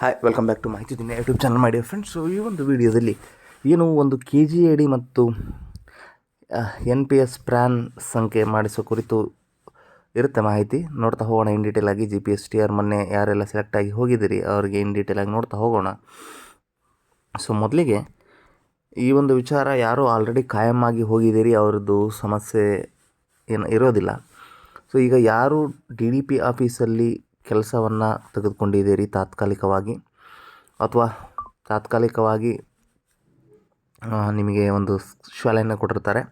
Hi welcome back to ಮಾಹಿತಿ ದಿನ YouTube channel ಮಾಡಿ ಫ್ರೆಂಡ್ಸ್ ಸೊ ಈ ಒಂದು ವಿಡಿಯೋದಲ್ಲಿ ಏನು ಒಂದು ಕೆ ಜಿ ಎ ಡಿ ಮತ್ತು ಎನ್ ಪಿ ಎಸ್ ಪ್ರ್ಯಾನ್ ಸಂಖ್ಯೆ ಮಾಡಿಸೋ ಕುರಿತು ಇರುತ್ತೆ ಮಾಹಿತಿ. ನೋಡ್ತಾ ಹೋಗೋಣ ಇನ್ ಡೀಟೇಲ್ ಆಗಿ. G P S T R ಮೊನ್ನೆ ಯಾರೆಲ್ಲ ಸೆಲೆಕ್ಟ್ ಆಗಿ ಹೋಗಿದ್ದೀರಿ, ಅವರಿಗೆ ಇನ್ ಡೀಟೇಲ್ ಆಗಿ ನೋಡ್ತಾ ಹೋಗೋಣ. ಸೊ ಮೊದಲಿಗೆ ಈ ಒಂದು ವಿಚಾರ, ಯಾರು ಆಲ್ರೆಡಿ ಕಾಯಮಾಗಿ ಹೋಗಿದ್ದೀರಿ, ಅವ್ರದ್ದು ಸಮಸ್ಯೆ ಏನು ಇರೋದಿಲ್ಲ. ಸೊ ಈಗ ಯಾರು ಡಿ ಡಿ ಪಿ ಆಫೀಸಲ್ಲಿ ಕೆಲಸವನ್ನು ತೆಗೆದುಕೊಂಡಿದ್ದೀರಿ ತಾತ್ಕಾಲಿಕವಾಗಿ ಅಥವಾ ತಾತ್ಕಾಲಿಕವಾಗಿ ನಿಮಗೆ ಒಂದು ಶಾಲೆಯನ್ನು ಕೊಟ್ಟಿರ್ತಾರೆ.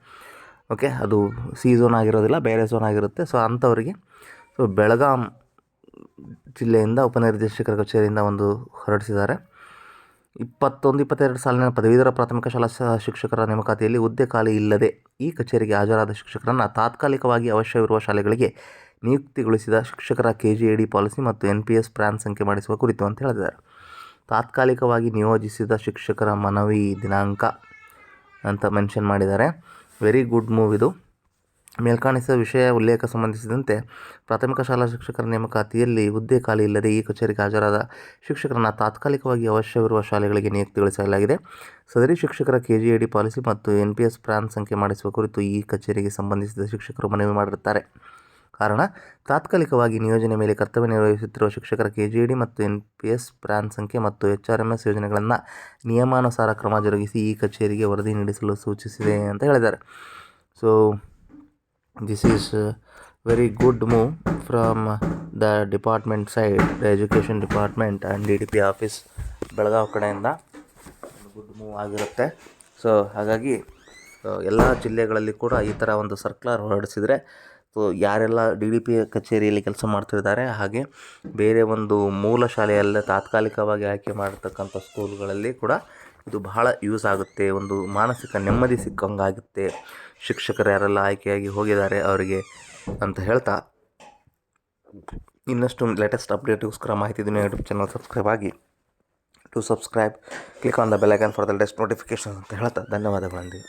ಓಕೆ ಅದು ಸಿ ಝೋನ್ ಆಗಿರೋದಿಲ್ಲ, ಬೇರೆ ಝೋನ್ ಆಗಿರುತ್ತೆ. ಸೊ ಅಂಥವರಿಗೆ ಸೊ ಬೆಳಗಾಂ ಜಿಲ್ಲೆಯಿಂದ ಉಪನಿರ್ದೇಶಕರ ಕಚೇರಿಯಿಂದ ಒಂದು ಹೊರಡಿಸಿದ್ದಾರೆ. ಇಪ್ಪತ್ತೊಂದು, ಇಪ್ಪತ್ತೆರಡು ಸಾಲಿನ ಪದವೀಧರ ಪ್ರಾಥಮಿಕ ಶಾಲಾ ಶಿಕ್ಷಕರ ನೇಮಕಾತಿಯಲ್ಲಿ ಹುದ್ದೆ ಖಾಲಿ ಇಲ್ಲದೆ ಈ ಕಚೇರಿಗೆ ಹಾಜರಾದ ಶಿಕ್ಷಕರನ್ನು ತಾತ್ಕಾಲಿಕವಾಗಿ ಅವಶ್ಯವಿರುವ ಶಾಲೆಗಳಿಗೆ ನಿಯುಕ್ತಿಗೊಳಿಸಿದ ಶಿಕ್ಷಕರ K G A D policy ಮತ್ತು ಎನ್ ಪಿ ಎಸ್ ಪ್ರಾನ್ ಸಂಖ್ಯೆ ಮಾಡಿಸುವ ಕುರಿತು ಅಂತ ಹೇಳಿದ್ದಾರೆ. ತಾತ್ಕಾಲಿಕವಾಗಿ ನಿಯೋಜಿಸಿದ ಶಿಕ್ಷಕರ ಮನವಿ ದಿನಾಂಕ ಅಂತ ಮೆನ್ಷನ್ ಮಾಡಿದ್ದಾರೆ. ವೆರಿ ಗುಡ್ ಮೂವ್ ಇದು. ಮೇಲ್ಕಾಣಿಸಿದ ವಿಷಯ ಉಲ್ಲೇಖ ಸಂಬಂಧಿಸಿದಂತೆ ಪ್ರಾಥಮಿಕ ಶಾಲಾ ಶಿಕ್ಷಕರ ನೇಮಕಾತಿಯಲ್ಲಿ ಹುದ್ದೆ ಖಾಲಿ ಇಲ್ಲದೆ ಈ ಕಚೇರಿಗೆ ಹಾಜರಾದ ಶಿಕ್ಷಕರನ್ನು ತಾತ್ಕಾಲಿಕವಾಗಿ ಅವಶ್ಯವಿರುವ ಶಾಲೆಗಳಿಗೆ ನಿಯುಕ್ತಿಗೊಳಿಸಲಾಗಿದೆ. ಸದರಿ ಶಿಕ್ಷಕರ ಕೆ ಜಿ ಡಿ ಪಾಲಿಸಿ ಮತ್ತು ಎನ್ ಪಿ ಎಸ್ ಪ್ರಾನ್ ಸಂಖ್ಯೆ ಮಾಡಿಸುವ ಕುರಿತು ಈ ಕಚೇರಿಗೆ ಸಂಬಂಧಿಸಿದ ಶಿಕ್ಷಕರು ಮನವಿ ಮಾಡಿರುತ್ತಾರೆ. ಕಾರಣ ತಾತ್ಕಾಲಿಕವಾಗಿ ನಿಯೋಜನೆ ಮೇಲೆ ಕರ್ತವ್ಯ ನಿರ್ವಹಿಸುತ್ತಿರುವ ಶಿಕ್ಷಕರ ಕೆ ಜಿ ಡಿ ಮತ್ತು ಎನ್ ಪಿ ಎಸ್ ಪ್ರ್ಯಾನ್ ಸಂಖ್ಯೆ ಮತ್ತು ಎಚ್ ಆರ್ ಎಂ ಎಸ್ ಯೋಜನೆಗಳನ್ನು ನಿಯಮಾನುಸಾರ ಕ್ರಮ ಜರುಗಿಸಿ ಈ ಕಚೇರಿಗೆ ವರದಿ ನೀಡಿಸಲು ಸೂಚಿಸಿದೆ ಅಂತ ಹೇಳಿದ್ದಾರೆ. So this is very good move from the department side the education department and D D P office Belagavi ಕಡೆಯಿಂದ. ಗುಡ್ ಮೂವ್ ಆಗಿರುತ್ತೆ. ಸೊ ಹಾಗಾಗಿ ಎಲ್ಲ ಜಿಲ್ಲೆಗಳಲ್ಲಿ ಕೂಡ ಈ ಥರ ಒಂದು ಸರ್ಕ್ಯುಲರ್ ಹೊರಡಿಸಿದರೆ ಸೊ ಯಾರೆಲ್ಲ ಡಿ ಡಿ ಪಿ ಕಚೇರಿಯಲ್ಲಿ ಕೆಲಸ ಮಾಡ್ತಿದ್ದಾರೆ, ಹಾಗೆ ಬೇರೆ ಒಂದು ಮೂಲ ಶಾಲೆಯಲ್ಲೇ ತಾತ್ಕಾಲಿಕವಾಗಿ ಆಯ್ಕೆ ಮಾಡಿರ್ತಕ್ಕಂಥ ಸ್ಕೂಲ್ಗಳಲ್ಲಿ ಕೂಡ ಇದು ಬಹಳ ಯೂಸ್ ಆಗುತ್ತೆ. ಒಂದು ಮಾನಸಿಕ ನೆಮ್ಮದಿ ಸಿಕ್ಕಂಗಾಗುತ್ತೆ. ಶಿಕ್ಷಕರು ಯಾರೆಲ್ಲ ಆಯ್ಕೆಯಾಗಿ ಹೋಗಿದ್ದಾರೆ ಅವರಿಗೆ ಅಂತ ಹೇಳ್ತಾ ಇನ್ನಷ್ಟು ಲೇಟೆಸ್ಟ್ ಅಪ್ಡೇಟ್ಗೋಸ್ಕರ ಮಾಹಿತಿ ದಿನ ಯೂಟ್ಯೂಬ್ ಚಾನಲ್ ಸಬ್ಸ್ಕ್ರೈಬ್ ಆಗಿ. To subscribe click on the bell icon for the latest notification ಅಂತ ಹೇಳ್ತಾ ಧನ್ಯವಾದಗಳಂದಿಗೆ